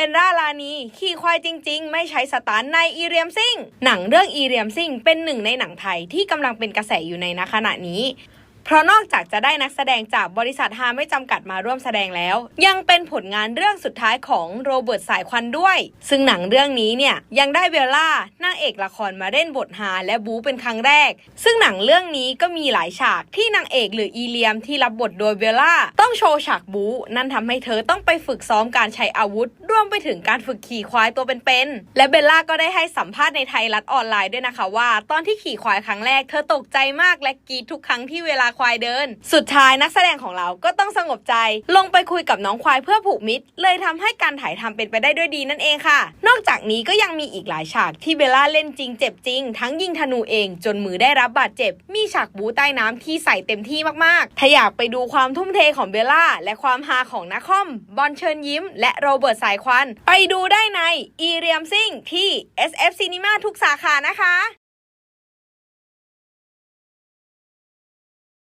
เบนร่าลานีขี่ควายจริง ๆ ไม่ใช้สตาร์ในอีเรียมซิงหนังเรื่องอีเรียมซิงเป็นหนึ่งในหนังไทยที่กำลังเป็นกระแสอยู่ในขณะนี้ เพราะนอกจากจะได้นักแสดงจากบริษัทฮาไม่จำกัดมาร่วมแสดงแล้ว ยังเป็นผลงานเรื่องสุดท้ายของโรเบิร์ตสายควันด้วย ซึ่งหนังเรื่องนี้เนี่ยยังได้เบลล่านางเอกละครมาเล่นบทฮาและบู๊เป็นครั้งแรก ซึ่งหนังเรื่องนี้ก็มีหลายฉากที่นางเอกหรืออีเลียมที่รับบทโดยเบลล่าต้องโชว์ฉากบู๊นั่นทำให้เธอต้องไปฝึกซ้อมการใช้อาวุธ รวมไปถึงการฝึกขี่ควายตัวเป็นๆและเบลล่าก็ได้ให้สัมภาษณ์ในไทยรัฐออนไลน์ด้วยนะคะว่า ตอนที่ขี่ควายครั้งแรกเธอตกใจมากและกรีดทุกครั้งที่เวลาควายเดิน สุดท้ายนักแสดงของเราก็ต้องสงบใจ ลงไปคุยกับน้องควายเพื่อผูกมิตร เลยทำให้การถ่ายทำเป็นไปได้ด้วยดีนั่นเองค่ะ นอกจากนี้ก็ยังมีอีกหลายฉากที่เบลล่าเล่นจริงเจ็บจริง ทั้งยิงธนูเองจนมือได้รับบาดเจ็บ มีฉากบูใต้น้ำที่ใส่เต็มที่มากๆ ถ้าอยากไปดูความทุ่มเทของเบลล่าและความฮาของนักคอม บอลเชิญยิ้ม และโรเบิร์ตสายควัน ไปดูได้ในอีเรียมซิงที่ SF Cinema ทุกสาขานะคะ